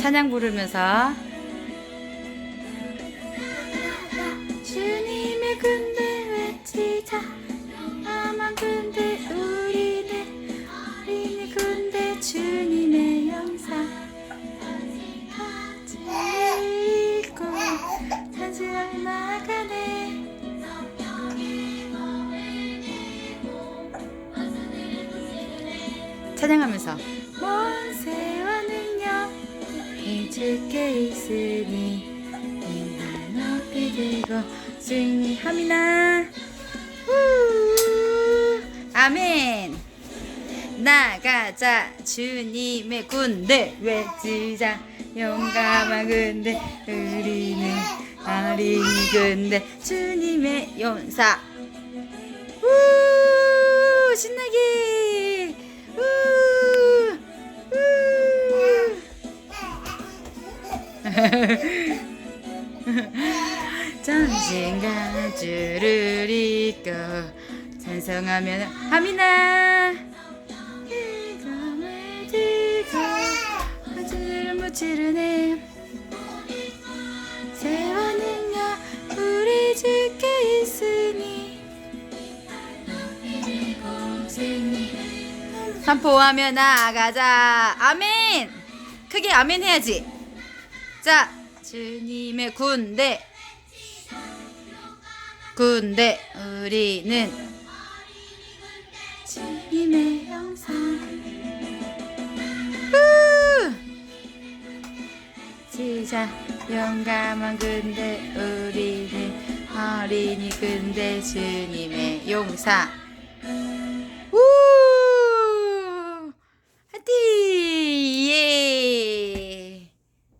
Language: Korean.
찬양 부르면서. 주님의 군대 외치자. 아만 군대 우리는 우리는 군대 주님의 영사 같이 읽고 찬양 나가네. 찬양하면서 이 주께 있으니 이만 높이 들고 승리함이나 후. 아멘. 나가자 주님의 군대. 외치자? 용감한 군대. 우리는 어린이 군대. 주님의 용사 전신과 주를 잊고 찬송하면 하미나 이감을 들고 하주를 무찌르네. 세와 능력 우리 주께 있으니 선포하며 나가자. 아멘. 크게 아멘 해야지 자 주님의 군대. 군대 우리는 주님의 형상. 후! 시작 용감한 군대 우리는 어린이 군대 주님의 용사